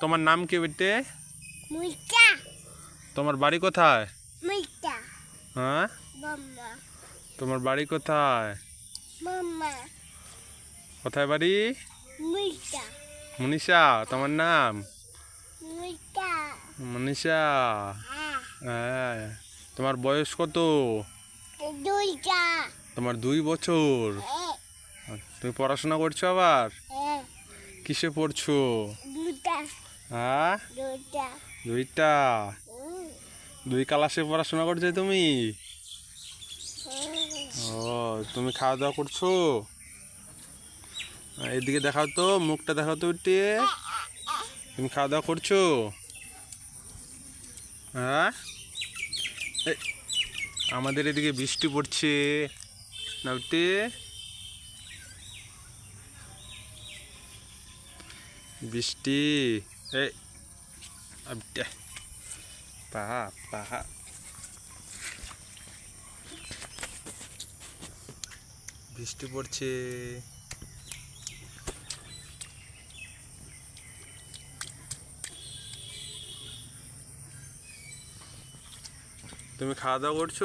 তোমার নাম কি বেটে? মুইটা তোমার বাড়ি কোথায়? মুইটা হ্যাঁ? মাম্মা। তোমার বাড়ি কোথায়? মাম্মা। কোথায় বাড়ি? মুইটা মনীষা তোমার নাম? মুইটা মনীষা। হ্যাঁ। হ্যাঁ। তোমার বয়স কত? দুইটা তোমার দুই বছর। হ্যাঁ। তুমি পড়াশোনা করছ আবার? হ্যাঁ। কিসে পড়ছো? হ্যাঁ? দুইটা। দুই ক্লাসে পড়াশোনা করছ তুমি? ও তুমি খাওয়া দাওয়া করছ? এদিকে দেখাও তো মুখটা দেখাও তো উঠে তুমি খাওয়া দাওয়া করছ? হ্যাঁ? আমাদের এদিকে বৃষ্টি পড়ছে। না উঠে বৃষ্টি। এই পাহা পাহা বৃষ্টি পড়ছে। তুমি খাওয়া দাওয়া করছ?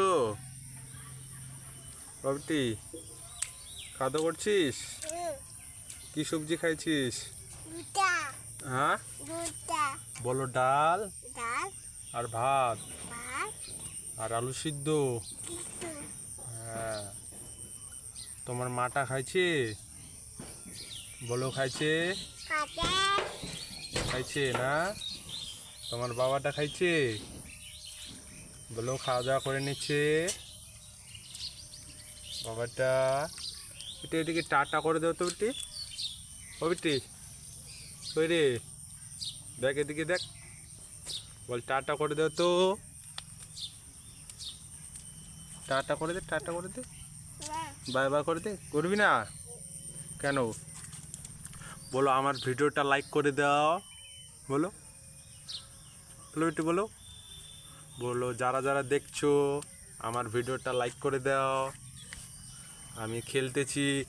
বাবটি খাওয়া দাওয়া করছিস? কি সবজি খাইছিস? হ্যাঁ? বলো ডাল আর ভাত আর আলু সিদ্ধ। হ্যাঁ। তোমার মাটা খাইছে? বলো খাইছে? খাইছে না? তোমার বাবাটা খাইছে? বলো, খাওয়া দাওয়া করে নিচ্ছে? বাবাটা এটা এদিকে টাটা করে দাও তো বেটি। ও বেটি। ওই রে দেখ এদিকে দেখ। বল, টাটা করে দাও তো। টাটা করে দে, টাটা করে দে। বাই বাই করে দে, করবি না? কেন? বলো, আমার ভিডিওটা লাইক করে দাও। বলো। বলো একটু বলো। বলো, যারা যারা দেখছ, আমার ভিডিওটা লাইক করে দাও। আমি খেলতেছি।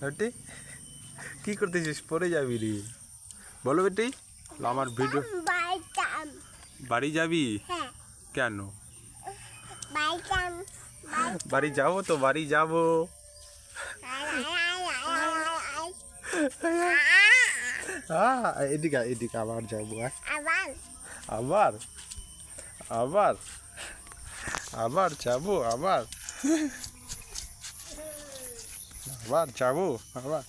বেটি কি করতেছিস? পরে যাবি রে। বলো বেটি। আমার ভিডিও বাড়ি যাবি? হ্যাঁ। কেন? বাড়ি যাব তো বাড়ি যাব। এদিকে এদিকে আবার যাব আবার? আবার? আবার যাব আবার? আবার যাব আবার?